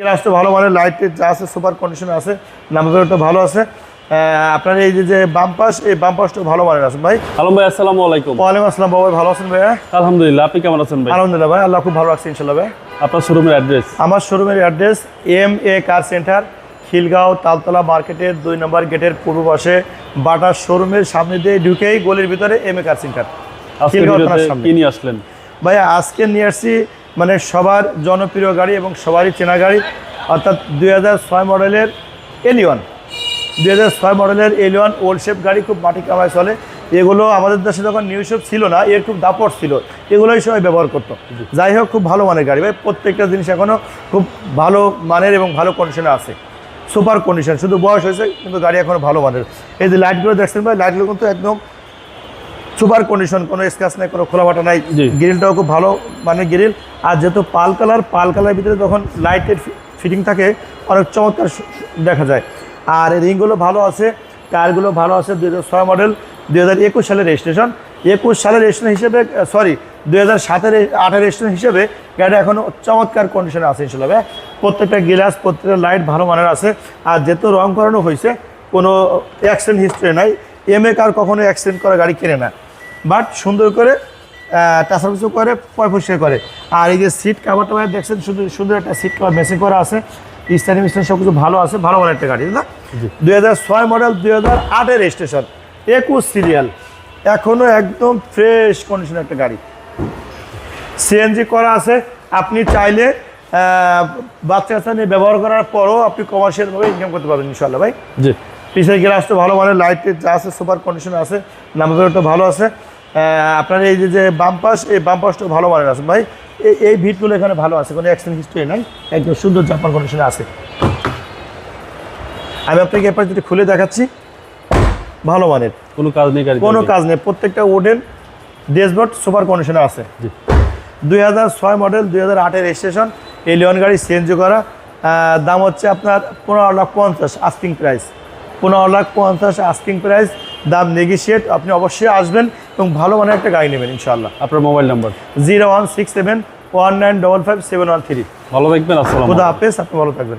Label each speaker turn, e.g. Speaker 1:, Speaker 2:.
Speaker 1: গ্লাসটা ভালো মানে লাইটের যা আছে সুপার কন্ডিশন আছে নাম্বারটা ভালো আছে। আপনার এই যে- বাম পাশ এই বাম পাশটা ভালো মানের আছে ভাই?
Speaker 2: আলম ভাই আসসালামু আলাইকুম।
Speaker 1: ওয়ালাইকুম আসসালাম বাবা ভালো আছেন ভাইয়া?
Speaker 2: আলহামদুলিল্লাহ আপনি কেমন আছেন ভাই?
Speaker 1: আলহামদুলিল্লাহ ভাই আল্লাহ খুব ভালো রাখছে ইনশাল্লাহ ভাই।
Speaker 2: আপনার শোরুমের অ্যাড্রেস
Speaker 1: আমার শোরুমের address M A car centre Khilgaon Taltola মার্কেটের দুই নম্বর গেটের পূর্ব পাশে বাটার শোরুমের সামনে দিয়ে ঢুকেই গলির ভিতরে M A car centre Khilgaon
Speaker 2: আসলেন?
Speaker 1: ভাইয়া আজকে নিয়ে আসছি মানে সবার জনপ্রিয় গাড়ি এবং সবারই চেনা গাড়ি অর্থাৎ দুই হাজার ছয় মডেলের এলিওয়ান দুই হাজার ছয় মডেলের এলিওয়ান ওল্ড শেপ গাড়ি খুব মাটি কামায় চলে। এগুলো আমাদের দেশে যখন নিউ শেপ ছিল না এর খুব দাপট ছিল। এগুলোই সবাই ব্যবহার করতো। যাই হোক খুব ভালো মানের গাড়ি। ভাই প্রত্যেকটা জিনিস এখনও খুব ভালো মানের এবং ভালো কন্ডিশনে আছে। সুপার কন্ডিশন শুধু বয়স হয়েছে কিন্তু গাড়ি এখনও ভালো মানের। এই যে লাইটগুলো দেখছেন ভাই লাইটগুলো কিন্তু একদম সুপার কন্ডিশন কোনো স্ক্র্যাচ নেই কোনো খোলা খোলাবাটা নাই। গ্রিলটাও খুব ভালো মানে গ্রিল। আর যেহেতু পাল কালার পাল কালার ভিতরে যখন লাইটের ফিটিং থাকে অনেক চমৎকার দেখা যায়। আর রিংগুলো ভালো আছে টায়ারগুলো ভালো আছে দুই হাজার ছয় মডেল দুই হাজার একুশ সালের রেজিস্ট্রেশন একুশ সালের রেজিস্ট্রেশন হিসেবে সরি দুই হাজার সাতের আটের রেজিস্ট্রেশন হিসেবে গাড়িটা এখনও চমৎকার কন্ডিশনে আছে ভাই। প্রত্যেকটা গ্লাস প্রত্যেকটা লাইট ভালো মানের আছে। আর যেহেতু রং করানো হয়েছে কোনো অ্যাক্সিডেন্ট হিস্ট্রি নাই। এম এ কার কখনো অ্যাক্সিডেন্ট করা গাড়ি কেনে না। বাট সুন্দর করে টাসাপিসু করে পয় পরিষ্কার করে। আর এই যে সিট কাভারটা দেখছেন সুন্দর সুন্দর একটা সিট কাভার মেসিং করা আছে। স্টাইলিং মিস্টাইন সব কিছু ভালো আছে ভালো মানের একটা গাড়ি না? দুই হাজার ছয় মডেল দুই হাজার আটের রেজিস্ট্রেশন একুশ সিরিয়াল এখনও একদম ফ্রেশ কন্ডিশন একটা গাড়ি। সিএনজি করা আছে আপনি চাইলে বাচ্চা কাচ্চা নিয়ে ব্যবহার করার পরও আপনি কমার্শিয়ালভাবে ইনকাম করতে পারবেন ইনশাল্লাহ ভাই।
Speaker 2: জি।
Speaker 1: পিছের গ্লাসটা ভালো মানে লাইটের যা আছে সুপার কন্ডিশন আছে নাম্বারটা ভালো আছে। আপনার এই যে যে বাম পাশ এই বাম পাশটা ভালো মানের আছে। ভাই এই এই ভিটগুলো এখানে ভালো আছে কোনো অ্যাক্সিডেন্ট হিস্ট্রি নাই একদম সুন্দর জাপান কন্ডিশনে আছে। আমি আপনাকে এরপর যদি খুলে দেখাচ্ছি ভালো মানের।
Speaker 2: কোনো কাজ নেই
Speaker 1: কোনো কাজ নেই প্রত্যেকটা ওডেন ড্যাশবোর্ড সুপার কন্ডিশনে আছে। দুই হাজার ছয় মডেল দুই হাজার আটের রেজিস্ট্রেশন এই লিওন গাড়ি সিএনজি করা দাম হচ্ছে আপনার পনেরো লাখ পঞ্চাশ আস্কিং প্রাইস পনেরো লাখ পঞ্চাশ আস্কিং প্রাইস দাম নেগিশিয়েট আপনি অবশ্যই আসবেন এবং ভালো মানের একটা গাড়ি নেবেন ইনশাল্লাহ
Speaker 2: আপনার mobile number
Speaker 1: zero one six seven one nine double five seven one three.
Speaker 2: ভালো থাকবেন আসসালাম
Speaker 1: খুদা হাফেজ আপনি ভালো থাকবেন।